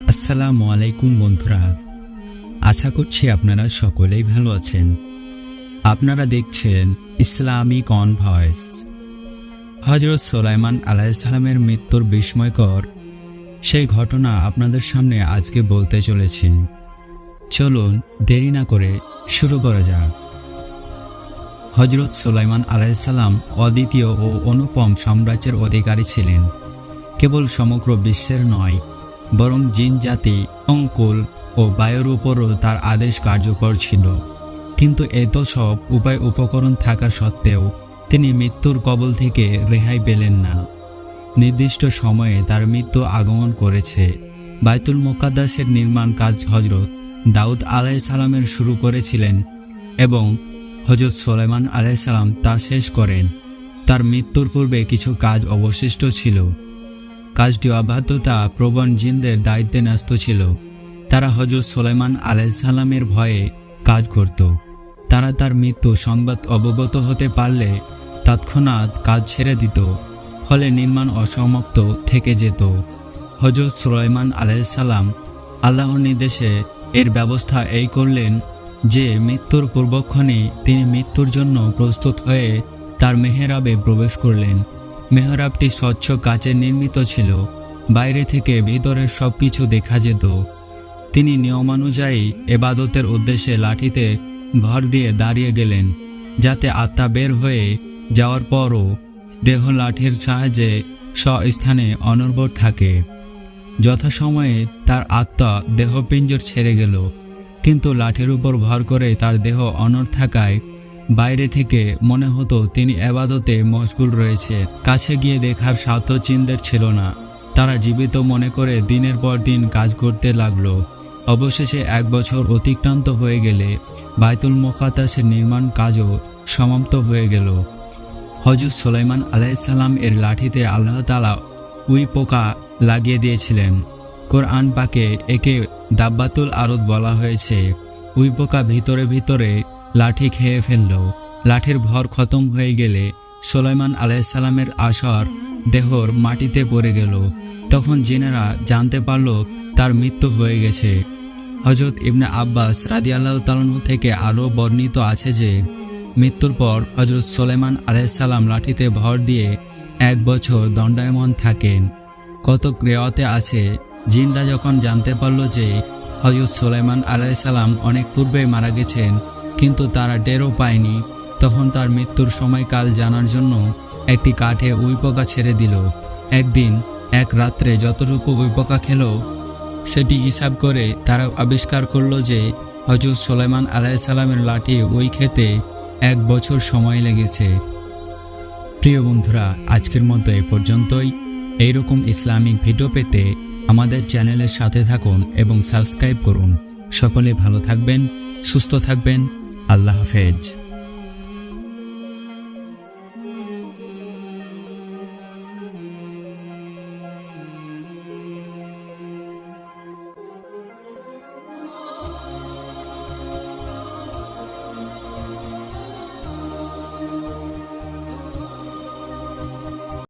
আসসালামু আলাইকুম বন্ধুরা। আশা করছি আপনারা সকলেই ভালো আছেন। আপনারা দেখছেন ইসলামিক অন ভয়েস। হজরত সোলাইমান আলাইসালামের মৃত্যুর বিস্ময়কর সেই ঘটনা আপনাদের সামনে আজকে বলতে চলেছি। চলুন দেরি না করে শুরু করা যাক। হজরত সোলাইমান আলাইসাল্লাম অদ্বিতীয় ও অনুপম সাম্রাজ্যের অধিকারী ছিলেন। কেবল সমগ্র বিশ্বের নয় বরং জিন জাতি, অঙ্কুল ও বায়ুর উপরও তার আদেশ কার্যকর ছিল। কিন্তু এত সব উপায় উপকরণ থাকা সত্ত্বেও তিনি মৃত্যুর কবল থেকে রেহাই পেলেন না। নির্দিষ্ট সময়ে তার মৃত্যু আগমন করেছে। বায়তুল মোকাদ্দাসের নির্মাণ কাজ হজরত দাউদ আলাই সালামের শুরু করেছিলেন এবং হজরত সোলেমান আলাই সালাম তা শেষ করেন। তার মৃত্যুর পূর্বে কিছু কাজ অবশিষ্ট ছিল। কাজটি অবাধ্যতা প্রবণ জিনদের দায়িত্বে ন্যস্ত ছিল। তারা হজরত সোলাইমান আলাইসাল্লামের ভয়ে কাজ করত। তারা তার মৃত্যু সংবাদ অবগত হতে পারলে তৎক্ষণাৎ কাজ ছেড়ে দিত, ফলে নির্মাণ অসমাপ্ত থেকে যেত। হজরত সুলাইমান আলাইসাল্লাম আল্লাহর নির্দেশে এর ব্যবস্থা এই করলেন যে মৃত্যুর পূর্বক্ষণে তিনি মৃত্যুর জন্য প্রস্তুত হয়ে তার মেহেরাবে প্রবেশ করলেন। মেহরাবটি স্বচ্ছ কাচের নির্মিত ছিল। বাইরে থেকে ভিতরের সব কিছু দেখা যেত। তিনি নিয়মানুযায়ী এবাদতের উদ্দেশ্যে লাঠিতে ভর দিয়ে দাঁড়িয়ে গেলেন, যাতে আত্মা বের হয়ে যাওয়ার পরও দেহ লাঠির সাহায্যে স্বস্থানে অনর্বর থাকে। যথাসময়ে তার আত্মা দেহপিঞ্জর ছেড়ে গেল, কিন্তু লাঠির উপর ভর করে তার দেহ অনর থাকায় বাইরে থেকে মনে হতো তিনি এবাদতে মশগুল রয়েছে। কাছে গিয়ে দেখার সাধ্য চিন্দের ছিল না। তারা জীবিত মনে করে দিনের পর দিন কাজ করতে লাগল। অবশেষে এক বছর অতিক্রান্ত হয়ে গেলে বাইতুল মোকাতাসের নির্মাণ কাজও সমাপ্ত হয়ে গেল। হজরত সোলাইমান আলাইসাল্লাম এর লাঠিতে আল্লাহ তালা উই পোকা লাগিয়ে দিয়েছিলেন। কোরআন পাকে একে দাব্বাতুল আরত বলা হয়েছে। উই পোকা ভিতরে ভিতরে লাঠি খেয়ে ফেলল। লাঠির ভর খতম হয়ে গেলে সোলাইমান আলাইসাল্লামের আসর দেহর মাটিতে পড়ে গেল। তখন জিনেরা জানতে পারল তার মৃত্যু হয়ে গেছে। হজরত ইবনে আব্বাস রাদি আল্লাহ তালন থেকে আরও বর্ণিত আছে যে, মৃত্যুর পর হজরত সোলেমান আলাইসাল্লাম লাঠিতে ভর দিয়ে এক বছর দণ্ডায়মন থাকেন। কত ক্রেয়তে আছে, জিনরা যখন জানতে পারল যে হজরত সোলাইমান আলাইসাল্লাম অনেক পূর্বে মারা গেছেন কিন্তু তারা টেরও পায়নি। তখন তার মৃত্যুর সময়কাল জানার জন্য একটি কাঠে উইপোকা ছেড়ে দিল। একদিন, এক রাত্রে যতটুকু উইপোকা খেল, সেটি হিসাব করে তারা আবিষ্কার করল যে হজরত সোলাইমান আলাইসাল্লামের লাঠি ওই খেতে এক বছর সময় লেগেছে। প্রিয় বন্ধুরা, আজকের মতো এ পর্যন্তই। এইরকম ইসলামিক ভিডিও পেতে আমাদের চ্যানেলের সাথে থাকুন এবং সাবস্ক্রাইব করুন। সকলে ভালো থাকবেন, সুস্থ থাকবেন। আল্লাহ হাফেজ।